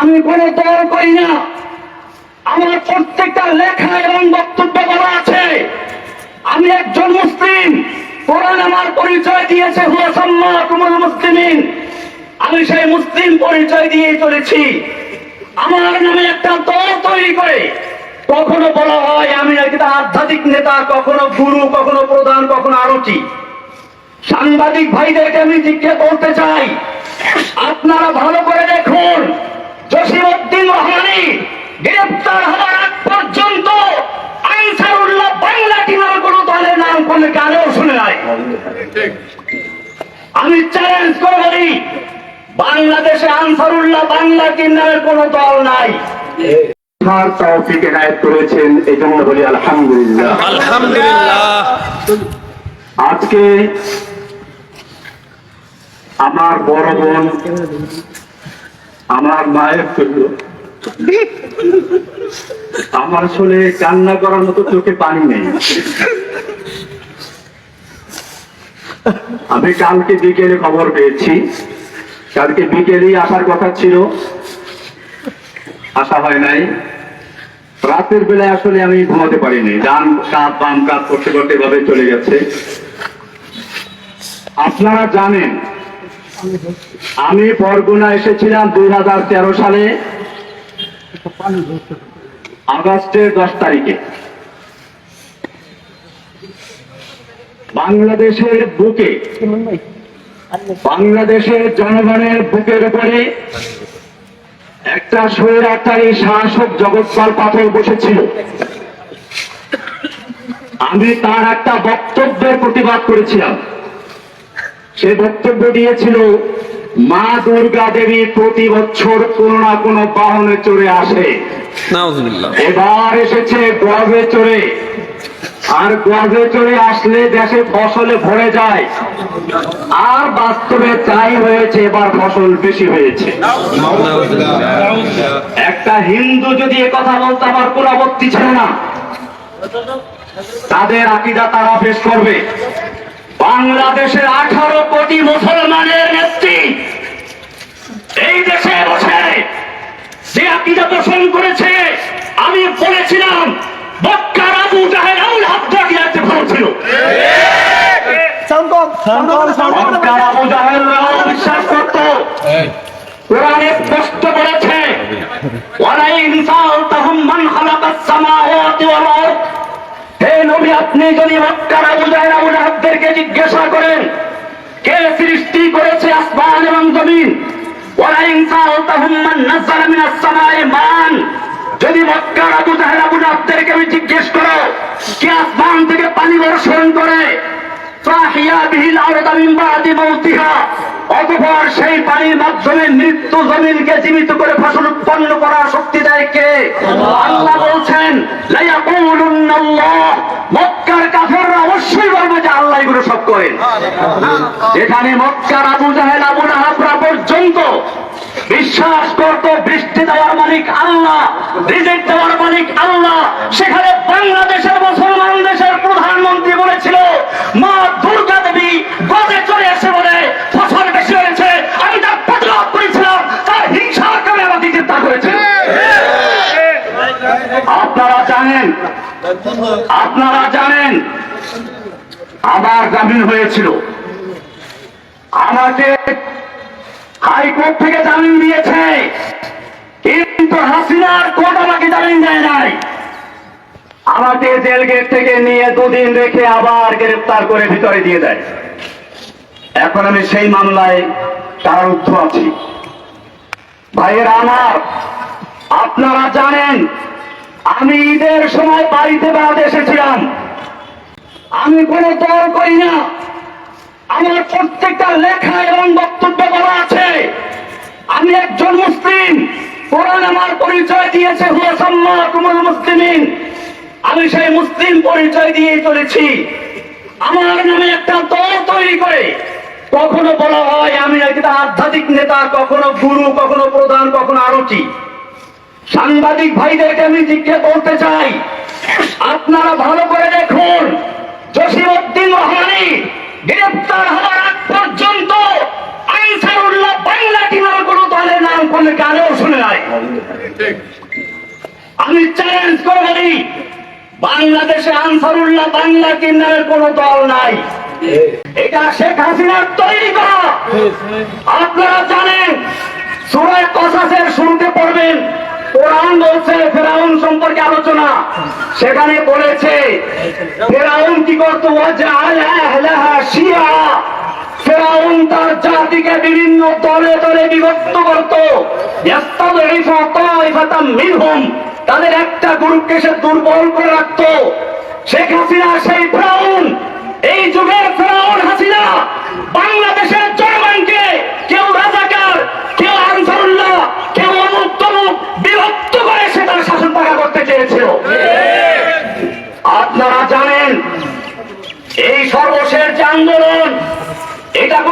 আমি কোনো দল করি না। আমার প্রত্যেকটা লেখা এবং বক্তব্য বলা আছে। আমি একজন মুসলিম। কোরআন আমার পরিচয় দিয়েছে, হুয়া সাম্মাকুমুল মুসলিমিন। আমি সেই মুসলিম পরিচয় দিয়ে চলেছি। আমার নামে একটা দল তৈরি করে। কখনো বলা হয় আমি একটা আধ্যাত্মিক নেতা, কখনো গুরু, কখনো প্রধান, কখনো আরতি। সাংবাদিক ভাইদেরকে আমি জিজ্ঞেস করতে চাই, আপনারা ভালো করে দেখুন। জসিমউদ্দিন রহমানি গ্রেপ্তার হওয়ার আগ পর্যন্ত আনসারুল্লাহ বাংলা টিমের কোন দলের নাম কোনো কানেও শুনে নাই। আমি চ্যালেঞ্জ করে বলি বাংলাদেশে আনসারুল্লাহ বাংলা টিম নামের কোন দল নাই। তৌফিক এনায়েত করেছেন এই জন্য বলি আলহামদুলিল্লাহ। আলহামদুলিল্লাহ। আজকে আমার বড় বোন আমার মায়ের জন্য আমার আসলে কান্না করার মতো চোখে পানি নেই। আমি কালকে বিকেলে খবর পেয়েছি। কালকে বিকেলেই আসার কথা ছিল। আসা হয় নাই। রাতের বেলায় আসলে আমি ঘুমাতে পারিনি। ডান কাপ বাম কাপ করতে করতে এভাবে চলে গেছে। আপনারা জানেন আমি বরগুনা এসেছিলাম দুই হাজার তেরো সালে। আগস্টের দশ তারিখে। বাংলাদেশের বুকে, বাংলাদেশের জনগণের বুকের উপরে একটা স্বৈরাচারী শাসক জগৎপাল পাথর বসেছিল। আমি তার একটা বক্তব্যের প্রতিবাদ করেছিলাম। সে বক্তব্য দিয়েছিল মা দুর্গা দেবী প্রতি বছর কোনো না কোনো বাহনে চড়ে আসে। এবার এসেছে গর্বে চড়ে। আর গর্বে চড়ে আসলে দেশে ফসলে ভরে যায়। আর বাস্তবে তাই হয়েছে এবার ফসল বেশি হয়েছে। একটা হিন্দু যদি কথা বলতে আমার কোন আপত্তি ছিল না তাদের আকিদা তারা পেশ করবে। বাংলাদেশের আঠারো কোটি মুসলমানের নেত্রী। এই দেশে বসে যে আকিদা পোষণ করেছে আমি বলেছিলাম বক্কার আবু জাহের আউল হাবদা আকিদাতে ভালো ছিল। বক্কার আবু জাহের বিশ্বাস করত। কোরআনে স্পষ্ট মান খালাকাস সামাওয়াতি ওয়াল আরদ। নবী আপনি যদি মক্কার আবু জাহের আবু লাহাবদেরকে জিজ্ঞাসা করেন, কে সৃষ্টি করেছে আসমান এবং জমিন? মান মান। যদি মক্কার আবু জাহের আবু লাহাবদেরকে আমি জিজ্ঞেস করো, কে আসমান থেকে পানি বর্ষণ করে? অতঃপর সেই পানির মাধ্যমে মৃত্যু জমিনকে জীবিত করে ফসল উৎপন্ন করার শক্তি দেয় কে? আল্লাহ বলছেন এখানে মক্কার আবু আবু পর্যন্ত বিশ্বাস করত, বৃষ্টি দেওয়ার মালিক আল্লাহ দেওয়ার মালিক আল্লাহ, সেখানে বাংলাদেশের মুসলমান দেশের প্রধানমন্ত্রী বলেছিল মা দুর্গা দেবী গজে চলে এসে বলে ফসল বেশি হয়েছে আমি তার প্রতিবাদ করেছিলাম তার হিংসার কারণে আমাকে চিন্তা করেছে আপনারা জানেন আপনারা জানেন, আমার জামিন হয়েছিল। আমাকে হাইকোর্ট থেকে জামিন দিয়েছে, কিন্তু হাসিনার কোর্ট আমাকে জামিন দেয় নাই। আমাকে জেল গেট থেকে নিয়ে দুদিন রেখে আবার গ্রেফতার করে ভিতরে দিয়ে দেয়। এখন আমি সেই মামলায় কারারুদ্ধ আছি। ভাইয়েরা আমার, আপনারা জানেন আমি ঈদের সময় বাড়িতে বেড়াতে এসেছিলাম। আমি কোনো দল করি না। আমার প্রত্যেকটা লেখা এবং বক্তব্য বলা আছে। আমি একজন মুসলিম। কোরআন আমার পরিচয় দিয়েছে, হুয়া সাম্মাকুমুল মুসলিমিন। আমি সেই মুসলিম পরিচয় দিয়ে চলেছি। আমার নামে একটা দল তৈরি করে। কখনো বলা হয় আমি একটা আধ্যাত্মিক নেতা, কখনো গুরু, কখনো প্রধান, কখনো আরতি। সাংবাদিক ভাইদেরকে আমি জিজ্ঞেস করতে চাই, আপনারা ভালো করে দেখুন, জসিমউদ্দিন রহমানি গ্রেপ্তার হওয়ার আগ পর্যন্ত আনসারুল্লাহ বাংলা টিমের কোন দলের নাম কোনো কানেও শুনে নাই। আমি চ্যালেঞ্জ করে বলি, বাংলাদেশে আনসারুল্লাহ বাংলা কিন্নারের কোন দল নাই। এটা শেখ হাসিনার তৈরি করা। আপনারা জানেন, সুরায় কসাসের শুরুতে পড়বেন কোরআন বলছে, ফেরাউন সম্পর্কে আলোচনা। সেখানে বলেছে, ফেরাউন কি করতো? ফেরাউন তার জাতিকে বিভিন্ন দলে দলে বিভক্ত করত। তাদের একটা গ্রুপকে সে দুর্বল করে রাখতো। শেখ হাসিনা, সেই ফেরাউন। এই যুগের ফেরাউন হাসিনা বাংলাদেশের জনগণকে কেউ রাজাকার কেউ আনসারুল্লাহ কেউ অমুক তমুক বিভক্ত করে সে তার শাসন পাকা করতে চেয়েছিল আপনারা জানেন এই সর্বশেষ যে আন্দোলন এটা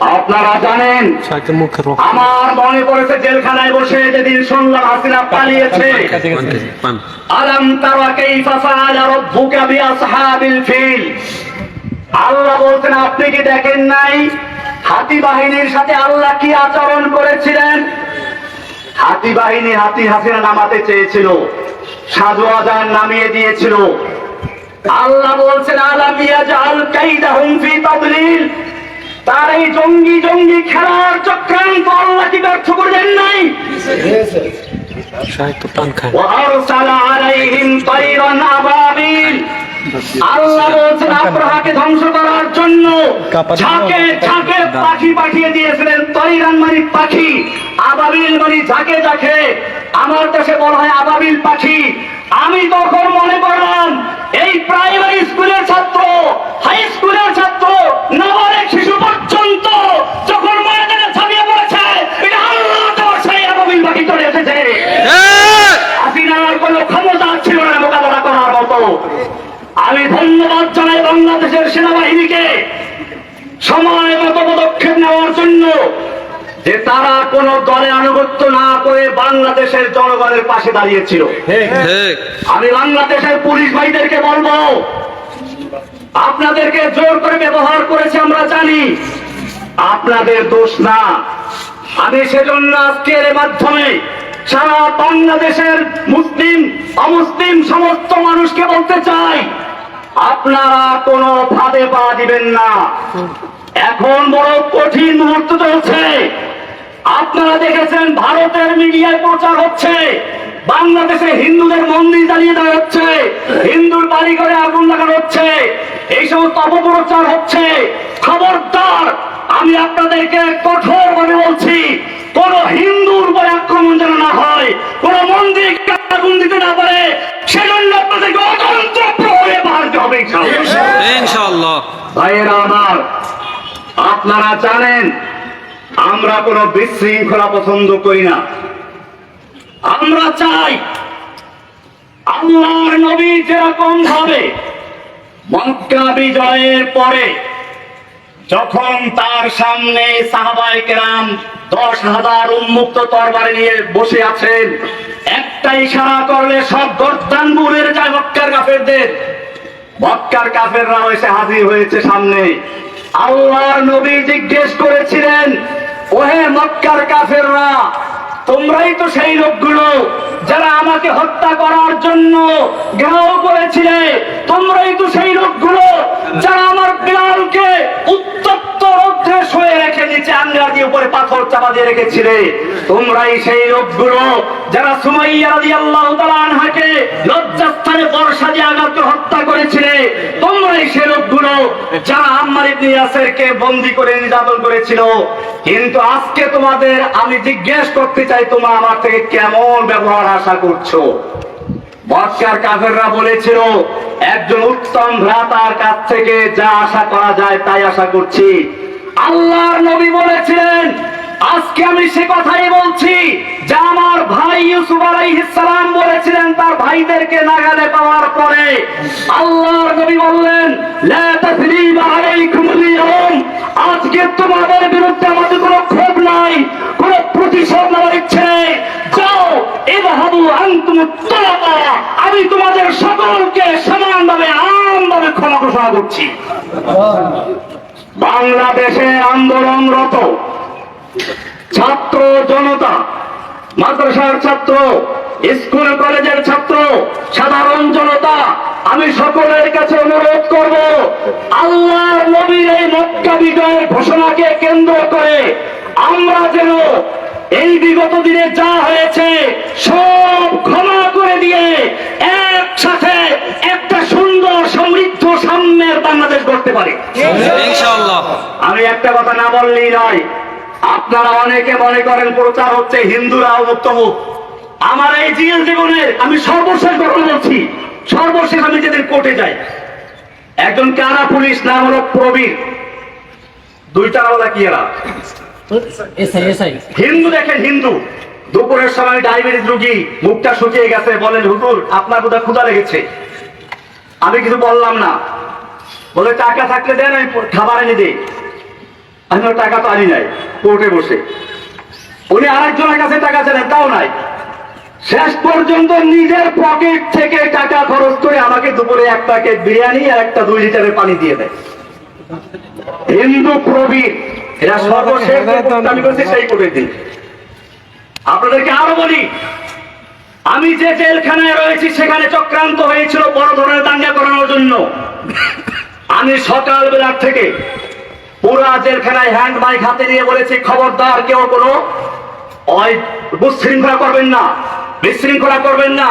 আপনারা জানেন আমার মনে পড়েছে জেলখানায় বসে যেদিন শুনলাম হাসিনা পালিয়েছে। আলম তারা কাইফা ফাআলা রাব্বুকা বিআসহাবিল ফিল। আল্লাহ বলতেন আপনি কি দেখেন নাই? হাতি বাহিনীর সাথে আল্লাহ কি আচরণ করেছিলেন? হাতি বাহিনী হাতি হাসিনা নামাতে চেয়েছিল সাজু আজান নামিয়ে দিয়েছিল। আল্লাহ বলছেন আলাম ইয়াজআল কাইদাহুম ফি তাদলিল। তার এই জঙ্গি জঙ্গি খেলার চক্রান্ত আল্লাহ কি ব্যর্থ করে দেন নাই। ধ্বংস করার জন্য পাখি পাঠিয়ে দিয়েছিলেন তৈরান মানে পাখি আবাবিল ঝাঁকে ঝাঁকে। আমার কাছে বলা হয় আবাবিল পাখি। আমি তখন মনে করলাম এই প্রাইমারি স্কুলের ছাত্র, হাই স্কুলের ছাত্র, নাবালিক শিশু পর্যন্ত যখন ময়দানে ছাপিয়ে পড়েছে, এটা আল্লাহ দেওয়া সেই আবাবিল পাখি চলে এসেছে। হাসিনার কোনো ক্ষমতা ছিল না মোকাবেলা করার মতো। আমি ধন্যবাদ জানাই বাংলাদেশের সেনাবাহিনীকে। সময় মতো পদক্ষেপ নেওয়ার জন্য যে তারা কোন দলে আনুগত্য না করে বাংলাদেশের জনগণের পাশে দাঁড়িয়েছিল। ঠিক। আমি বাংলাদেশের পুলিশ ভাইদেরকে বলব আপনাদেরকে জোর করে ব্যবহার করেছে আমরা জানি। আপনাদের দোষ না। আমি সেজন্য আজকের এর মাধ্যমে সারা বাংলাদেশের মুসলিম অমুসলিম সমস্ত মানুষকে বলতে চাই আপনারা কোনো ফাঁদে পা দিবেন না। এখন বড় কঠিন মুহূর্ত চলছে। আপনারা দেখেছেন ভারতের মিডিয়ায় প্রচার হচ্ছে। বাংলাদেশে হিন্দুদের মন্দির জ্বালিয়ে দেওয়া হচ্ছে। হিন্দুর বাড়ি ঘরে আগুন লাগানো হচ্ছে। এই সমস্ত অপপ্রচার হচ্ছে। খবরদার আমি আপনাদেরকে কঠোর ভাবে বলছি কোন হিন্দুর উপরে আক্রমণ যেন না হয় কোন মন্দির আগুন দিতে না পারে সেজন্য আপনাদেরকে অতন্ত্র প্রহরে বাড়তে হবে। ইনশাআল্লাহ। ভাইয়েরা আমার আপনারা জানেন আমরা কোনো বিশৃঙ্খলা পছন্দ করি না। আমরা চাই আল্লাহর নবী যেরকম ভাবে মক্কা বিজয়ের পরে যখন তার সামনে সাহাবাই কেরাম দশ হাজার উন্মুক্ত তরবারি নিয়ে বসে আছেন একটা ইশারা করলে সব গর্দান বুড়ের যায় মক্কার কাফেরদের। মক্কার কাফেররাও এসে হাজির হয়েছে সামনে। আল্লাহর নবী জিজ্ঞেস করেছিলেন ওহে মক্কার কাফেররা তোমরাই তো সেই লোকগুলো যারা আমাকে হত্যা করার জন্য ঘেরাও করেছিলে তোমরাই তো সেই লোকগুলো যারা আমার বিড়ালকে উত্তপ্ত রৌদ্রে শুয়ে রেখে নিচে আঙ্গা দিয়ে উপরে পাথর চাপা দিয়ে রেখেছিলে। তোমরাই সেই লোকগুলো যারা সুমাইয়া রাদিয়াল্লাহু তাআলা আনহাকে লজ্জাস্থানে বর্ষা দিয়ে আঘাত হত্যা করেছিলে, তোমরাই সেই লোকগুলো যারা আম্মার ইবনে ইয়াসিরকে বন্দী করে নির্যাতন করেছিল। কিন্তু আজকে তোমাদের আমি জিজ্ঞেস করতে চাই, তোমরা আমার থেকে কেমন ব্যবহার আশা করছ? মক্কার কাফেররা বলেছিল, একজন উত্তম ভ্রাতার কাছ থেকে যা আশা করা যায় তাই আশা করছি। আল্লাহর নবী বলেছিলেন, আজকে আমি সে কথাই বলছি যা আমার ভাই ইউসুফ সালাম বলেছিলেন তার ভাইদেরকে নাগালে পাওয়ার পরে। আল্লাহর নবী বললেন, লা তাসরিবা আলাইকুম আজকে তোমাদের বিরুদ্ধে আমাদের কোনো ক্ষোভ নাই। প্রতিশোধ নেওয়ার ইচ্ছে। নেই যাও এবার আমি তোমাদের সকলকে সমানভাবে আমভাবে ক্ষমা ঘোষণা করছি। বাংলাদেশে আন্দোলনরত ছাত্র জনতা, মাদ্রাসার ছাত্র, স্কুল, কলেজের ছাত্র, সাধারণ জনতা, আমি সকলের কাছে অনুরোধ করব আল্লাহ নবীর এই মক্কা বিজয়ের ঘোষণাকে কেন্দ্র করে আমরা যেন এই বিগত দিনে যা হয়েছে সব ক্ষমা করে দিয়ে একসাথে একটা সুন্দর সমৃদ্ধ সাম্যের বাংলাদেশ করতে পারি। আমি একটা কথা না বললেই নয় আপনারা অনেকে মনে করেন প্রচার হচ্ছে হিন্দুরা মুক্তমুখ আমার এই জিএল জীবনের আমি সর্বশেষ ঘটনা বলছি সর্বশেষ আমি যেদিন কোর্টে যাই। একজন কারা পুলিশ নাম হলো প্রবীর। দুইটা আলাদা কি এরা? হিন্দু দেখেন হিন্দু। দুপুরের সময় ডায়াবেটিস রুগী মুখটা শুকিয়ে গেছে বলেন হুজুর আপনার বোধহয় ক্ষুধা লেগেছে। আমি কিছু বললাম না। বলে টাকা থাকলে দেন আমি খাবার এনে দিই। আমি টাকা তো আনি নাই কোর্টে বসে। উনি আরেকজনের কাছে টাকা চাইলেন তাও নাই। শেষ পর্যন্ত নিজের পকেট থেকে টাকা খরচ করে আমাকে দুপুরে এক প্যাকেট বিরিয়ানি আর একটা দুই লিটারের পানি দিয়ে দেয়। হিন্দু প্রবীর এরা সর্বশেষ আমি করছি সেই দিন আপনাদেরকে আরও বলি আমি যে জেলখানায় রয়েছি সেখানে চক্রান্ত হয়েছিল বড় ধরনের দাঙ্গা করানোর জন্য। আমি সকালবেলার থেকে পুরা জেলখানায় হ্যান্ড মাইক হাতে নিয়ে বলেছি খবরদার কেউ কোনো বিশৃঙ্খলা করবেন না বিশৃঙ্খলা করবেন না।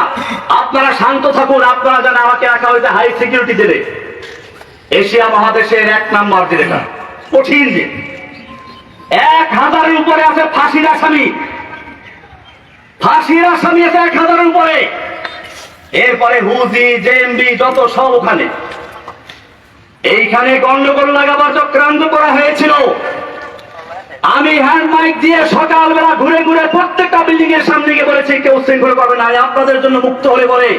আপনারা শান্ত থাকুন আপনারা যেন আমাকে রাখা হয়েছে হাই সিকিউরিটি জেলে এশিয়া মহাদেশের এক নাম্বার জেলেটা কঠিন যে এক হাজারের উপরে আছে ফাঁসির আসামি। ফাঁসির আসামি আছে এক হাজারের উপরে। এরপরে হুজি জেএমবি যত সব ওখানে। এইখানে গন্ডগোল লাগাবার চক্রান্ত করা হয়েছিল। আমি হ্যান্ড মাইক দিয়ে সকালবেলা ঘুরে ঘুরে প্রত্যেকটা বিল্ডিং এর সামনে গিয়ে বলেছি কেউ শৃঙ্খলা করবে না। আপনাদের জন্য মুক্ত হলে বলে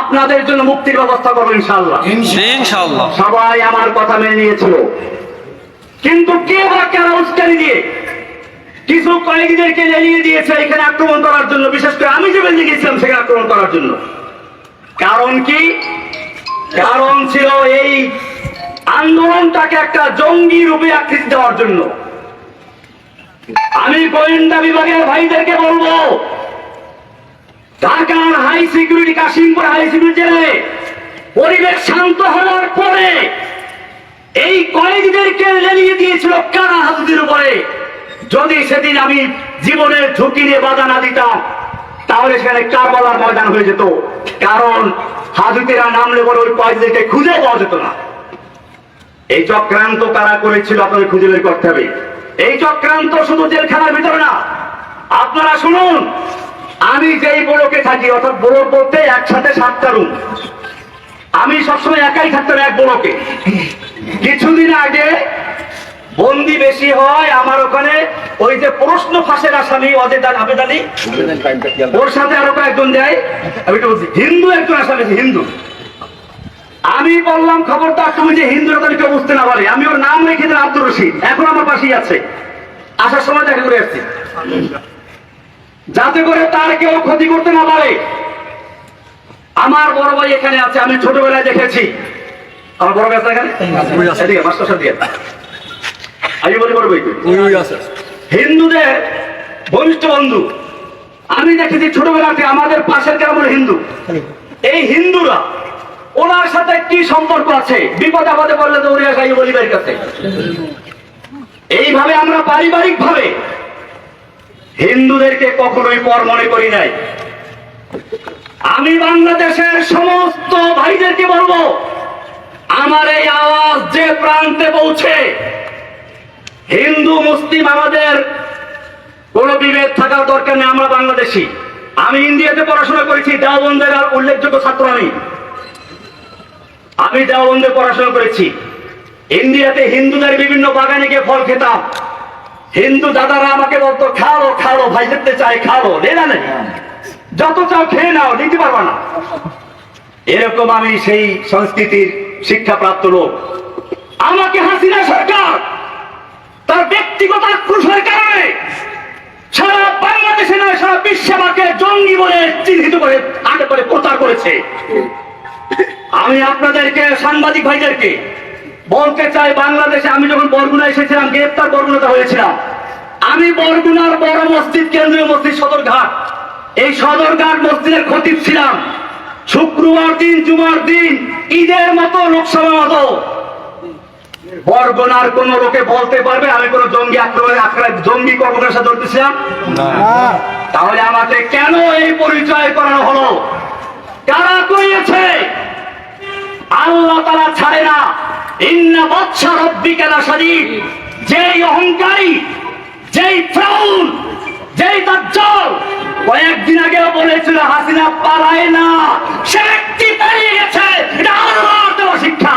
আপনাদের জন্য মুক্তির ব্যবস্থা করব ইনশাল্লাহ সবাই আমার কথা মেনে নিয়েছিল। কিন্তু কে বা কেন উস্কানি দিয়ে? কিছু কয়েদিদেরকে জ্বালিয়ে দিয়েছে এখানে আক্রমণ করার জন্য। বিশেষ করে আমি যে বেরিয়ে গেছিলাম সেখানে আক্রমণ করার জন্য। কারণ কি? কারণ ছিল এই আন্দোলনটাকে একটা জঙ্গি রূপে আকৃতি দেওয়ার জন্য। আমি গোয়েন্দা বিভাগের ভাইদেরকে বলব, ঢাকার high security Kashimpur high security জেলে পরিবেশ শান্ত হওয়ার পরে এই কয়েদিদেরকে লেলিয়ে দিয়েছিল কারা হাজুদের উপরে? যদি সেদিন আমি জীবনের ঝুঁকি নিয়ে বাধা না দিতাম, তাহলে সেখানে কারবালার ময়দান হয়ে যেত। কারণ হাজুতেরা নামলে বলে ওই কয়েদিদেরকে খুঁজে পাওয়া যেত না। এই চক্রান্ত কারা করেছিল আপনাদের খুঁজে বের করতে হবে। এই চক্রান্ত শুধু জেলখানার ভিতরে না। আপনারা শুনুন, আমি যেই বড়কে থাকি, অর্থাৎ বড় বলতে একসাথে সাতটা রুম আমি সবসময় একাই থাকতাম এক বড়কে। কিছুদিন আগে বন্দি বেশি হয় আমার ওখানে, ওই যে প্রশ্ন ফাঁসের আসামি অজেদ আল আবেদ আলী। ওর সাথে আরও কয়েকজন যায়। আমি একটু বলছি, হিন্দু একজন আসামি হিন্দু। আমি বললাম, খবরদার, তুমি যে হিন্দু তাদের কেউ বুঝতে না পারে। আমি ওর নাম রেখে দিলাম আব্দুর রশিদ। এখন আমার পাশেই আছে। আসার সময় দেখা করে আসছি। যাতে করে তার কেউ ক্ষতি করতে না পারে। আমার বড় ভাই এখানে আছে, আমি ছোটবেলায় দেখেছি। আমার বড় এখানে? এদিকে মাস্টার সাহেব। আমি বলি বড় হিন্দুদের বন্ধু। আমি দেখেছি ছোটবেলাতে আমাদের পাশের হিন্দু। এই হিন্দুরা ওনার সাথে কি সম্পর্ক আছে? বিপদ আপদে বললে তো উড়িয়া কাছে। এইভাবে আমরা পারিবারিক ভাবে হিন্দুদেরকে কখনোই পর মনে করি নাই। আমি বাংলাদেশের সমস্ত ভাইদেরকে বলব আমার এই আওয়াজ যে প্রান্তে পৌঁছে, হিন্দু, মুসলিম আমাদের কোন বিভেদ থাকার দরকার নেই, আমরা বাংলাদেশি। আমি ইন্ডিয়াতে পড়াশোনা করেছি, দেওবন্দের আর উল্লেখযোগ্য ছাত্র আমি। আমি দেওবন্দে পড়াশোনা করেছি। ইন্ডিয়াতে হিন্দুদের বিভিন্ন বাগানে গিয়ে ফল খেতাম। হিন্দু দাদারা আমাকে বলতো খাও খাও ভাই যেতে চাই খাও নেই যত চাও খেয়ে নাও, নিতে পারবা না। এরকম আমি সেই সংস্কৃতির শিক্ষাপ্রাপ্ত লোক। আমাকে হাসিনা সরকার তার ব্যক্তিগত আক্রোশের কারণে সারা বাংলাদেশে নয়, সারা বিশ্বে আমাকে জঙ্গি বলে চিহ্নিত করে, আটক করে প্রচার করেছে। আমি আপনাদেরকে, সাংবাদিক ভাইদেরকে বলতে চাই, বাংলাদেশে আমি যখন বরগুনা এসেছিলাম, গ্রেপ্তার বরগুনাতে হয়েছিলাম, আমি বরগুনার বড় মসজিদ, কেন্দ্রীয় মসজিদ সদরঘাট। এই সদরঘাট মসজিদের খতিব ছিলাম। শুক্রবার দিন জুমার দিন ঈদের মতো লোকসভা মতো বরগুনার কোন লোকে বলতে পারবে আমি কোন জঙ্গি আক্রমণে জঙ্গি কর্মকার সাথে ধরতেছিলাম তাহলে আমাকে কেন এই পরিচয় করানো হলো? কারা করিয়েছে? আল্লাহ তারা ছাড়ে না। ইন্না বাচ্চা রব্বিকা লাশাদীদ। যেই অহংকারী যেই ফ্রাউন যেই দাজ্জাল কয়েকদিন আগে বলেছিল, হাসিনা পালায় না। সে ব্যক্তি পালিয়ে গেছে। এটা আল্লাহর দেওয়া শিক্ষা।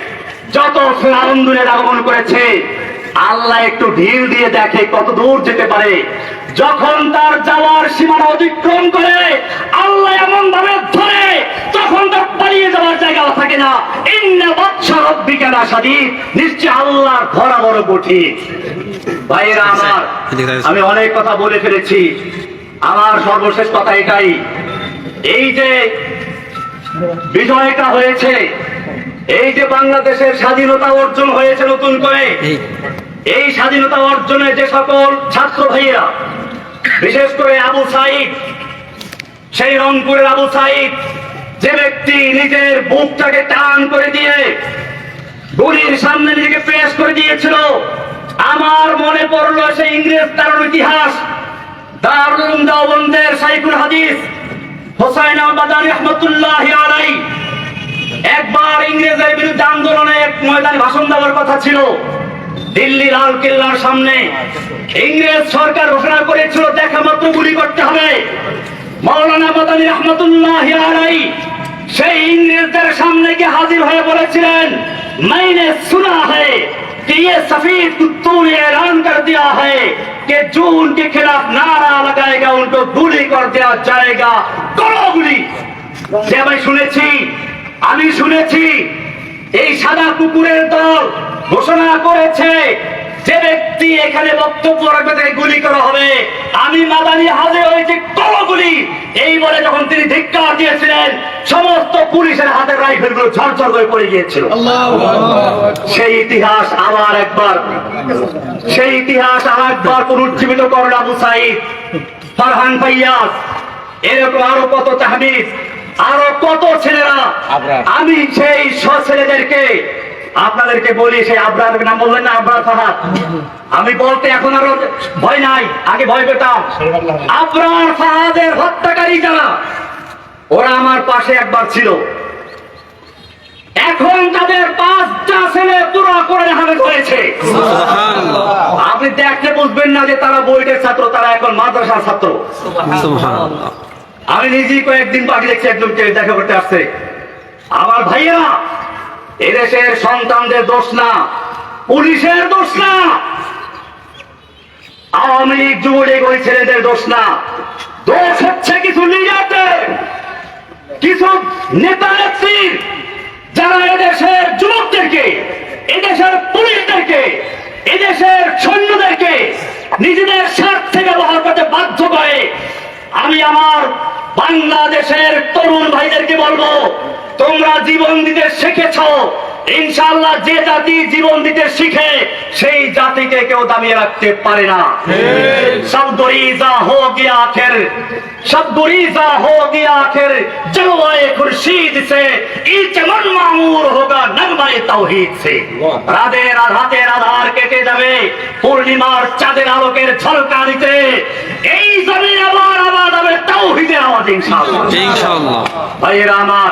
যত ফেরাউন দুনিয়ার আগমন করেছে, আল্লাহ একটু ঢিল দিয়ে দেখে কত দূর যেতে পারে। যখন তার যাওয়ার সীমানা অতিক্রম করে, আল্লাহ এমন ভাবে ধরে, তখন তার পালিয়ে যাওয়ার জায়গা থাকে না। ইন্না বাচ্চা রব্বিকা লাশাদীদ নিশ্চয় আল্লাহর ধরা বড় কঠিন ভাইরা আমার, আমি অনেক কথা বলে ফেলেছি। আমার সর্বশেষ কথা এটাই। এই যে বিজয়টা হয়েছে এই যে বাংলাদেশের স্বাধীনতা অর্জন হয়েছে নতুন করে এই। স্বাধীনতা অর্জনে যে সকল ছাত্র ভাইয়েরা বিশেষ করে আবু সাইদ সেই রংপুরের আবু সাইদ যে ব্যক্তি নিজের বুকটাকে টান করে দিয়ে গুলির সামনে নিজেকে পেশ করে দিয়েছিল আমার মনে পড়ল সেই ইংরেজ তার ইতিহাস। দারুল দাওবন্দের সাইকুল হাদিস হোসাইন আহমদানি রহমতুল্লাহ আলাই একবার ইংরেজের বিরুদ্ধে আন্দোলনে এক ময়দানে ভাষণ দেওয়ার কথা ছিল দিল্লি লাল কেল্লার সামনে ইংরেজ সরকার ঘোষণা করেছিল দেখা মাত্র গুলি করতে হবে মৌলানা মাদানী রহমতুল্লাহ আলাই সেই ইংরেজদের সামনে গিয়ে হাজির হয়ে বলেছিলেন मैंने सुना है कि ये सफेद कुत्तों ने ऐलान कर दिया है कि जो उनके खिलाफ नारा लगाएगा उनको गुली कर दिया जाएगा करो गुली যে আমি শুনেছি আমি শুনেছি এই সাদা কুকুরের দল ঘোষণা করেছে যে ব্যক্তি এখানে বক্তব্য রাখবে তাকে গুলি করা হবে। আমি মাদানি হাজির হয়েছি গুলি এই বলে যখন তিনি ধিক্কার দিয়েছিলেন সমস্ত পুলিশের হাতের রাইফেলগুলো ঝরঝর করে পড়ে গিয়েছিল। সেই ইতিহাস আবার একবার সেই ইতিহাস আর একবার পুনরুজ্জীবিত করেন আবু সাইদ ফারহান ফাইয়াস এরকম আরও কত তাহমিদ আরও কত ছেলেরা? আমি সেই সব ছেলেদেরকে আপনাদেরকে বলি সেই আবরার নাম বললেন না আবরার ফাহাদ। আমি বলতে এখন আরও ভয় নাই আগে ভয় পেতাম। আবরার ফাহাদের হত্যাকারী যারা ওরা আমার পাশে একবার ছিল। এখন তাদের পাঁচটা ছেলে পুরো করে হয়েছে। সুবহানাল্লাহ। আপনি দেখলে বুঝবেন না যে তারা বইটের ছাত্র তারা এখন মাদ্রাসার ছাত্র। আমি নিজেই কয়েকদিন বাকি দেখছি একজনকে দেখা করতে আসছে। আমার ভাইয়া এদেশের সন্তানদের দোষ না, পুলিশের দোষ না, আওয়ামী লীগ, যুবলীগ ওই ছেলেদের দোষ না। দোষ হচ্ছে কিছু লিডারদের কিছু নেতা নেত্রীর, যারা এদেশের যুবকদেরকে, এদেশের পুলিশদেরকে, এদেশের সৈন্যদেরকে নিজেদের স্বার্থে ব্যবহার করতে বাধ্য করে। আমি আমার বাংলাদেশের তরুণ ভাইদেরকে বলব তোমরা জীবন দিতে শিখেছ ইনশাল্লাহ যে জাতি জীবন দিতে শিখে সেই জাতিকে কেউ দামিয়ে রাখতে পারে না। সবদরিজা হো গিয়া আখের হো গিয়া আখের জলওয়ায়ে খুরশিদ সে ই মামুর হোগা নগমায়ে তাওহীদ সে। কেটে যাবে পূর্ণিমার চাঁদের আলোকের ঝলকানিতে এই জমির আবার আবার হবে তাওহীদের আওয়াজ ভাইয়েরা আমার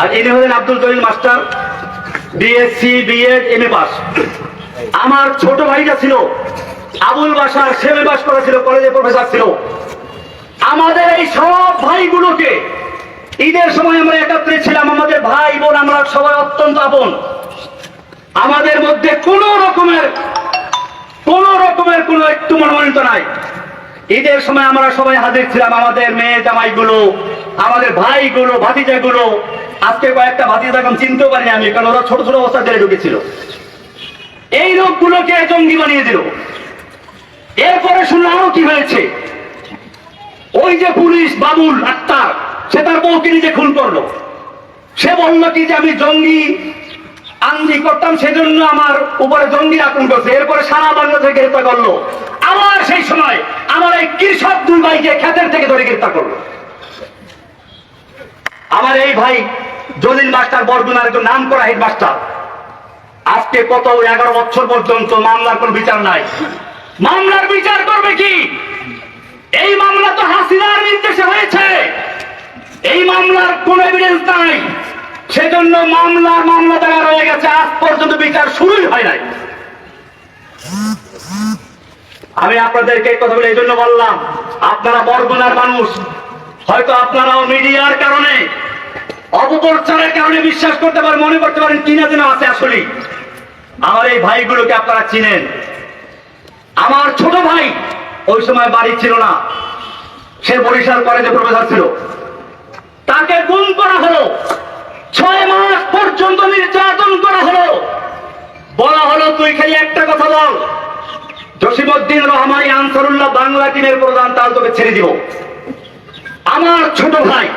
আর ইনি হলেন Abdul Jalil master BSc BEd M pass. আমার ছোট ভাইটা ছিল, আবুল বাসার সেমে করা ছিল কলেজে প্রফেসর ছিল। আমাদের এই সব ভাইগুলোকে ঈদের সময় আমরা একত্রে ছিলাম। আমাদের ভাই বোন, আমরা সবাই অত্যন্ত আপন। আমাদের মধ্যে কোনো রকমের, কোন রকমের কোনো একটু মনোমানিত নাই। ঈদের সময় আমরা সবাই হাজির ছিলাম আমাদের মেয়ে জামাইগুলো, আমাদের ভাইগুলো, ভাতিজাগুলো। আজকে কয়েকটা ভাতিজা এখন চিনতেও পারিনি আমি, কারণ ওরা ছোট ছোট অবস্থা জেলে ঢুকেছিল। এই লোকগুলোকে জঙ্গি বানিয়ে দিল। এরপরে শুনলাম কি হয়েছে। ওই যে পুলিশ বাবুল আক্তার, সে তার বউকে নিজে খুন করল। সে বলল কি যে আমি জঙ্গি আন্দি করতাম সেজন্য আমার উপরে জঙ্গি আক্রমণ করছে। এরপরে সারা বাংলাদেশে গ্রেফতার করল। আবার সেই সময় আমার এই কৃষক দুই ভাইকে খেতের থেকে ধরে গ্রেফতার করল। আমার এই ভাই জলিল মাস্টার বরগুনার একজন নাম করা হেড মাস্টার আজকে কত এগারো বছর পর্যন্ত মামলার কোন বিচার নাই। মামলার বিচার করবে কি? এই মামলা তো হাসিনার নির্দেশে হয়েছে। এই মামলার কোন এভিডেন্স নাই। সেজন্য মামলার মামলা জায়গা রয়ে গেছে, আজ পর্যন্ত বিচার শুরুই হয় নাই। আমি আপনাদেরকে কথা বলে এই জন্য বললাম, আপনারা বরগুনার মানুষ, হয়তো আপনারাও মিডিয়ার কারণে, অপপ্রচারের কারণে বিশ্বাস করতে পারেন, মনে করতে পারেন কিনা যেন আছে আসলে আমার এই ভাইগুলোকে আপনারা চিনেন। আমার ছোট ভাই ওই সময় বাড়ি ছিল না। সে বরিশাল কলেজে প্রফেসর ছিল। তাকে গুম করা হলো। ছয় মাস পর্যন্ত নির্যাতন করা হলো। বলা হলো, তুই খালি একটা কথা বল। জসিমুদ্দিন রহমানি আনসারুল্লাহ বাংলা টিমের প্রধান তার তোকে ছেড়ে দিব। আমার ছোট ভাই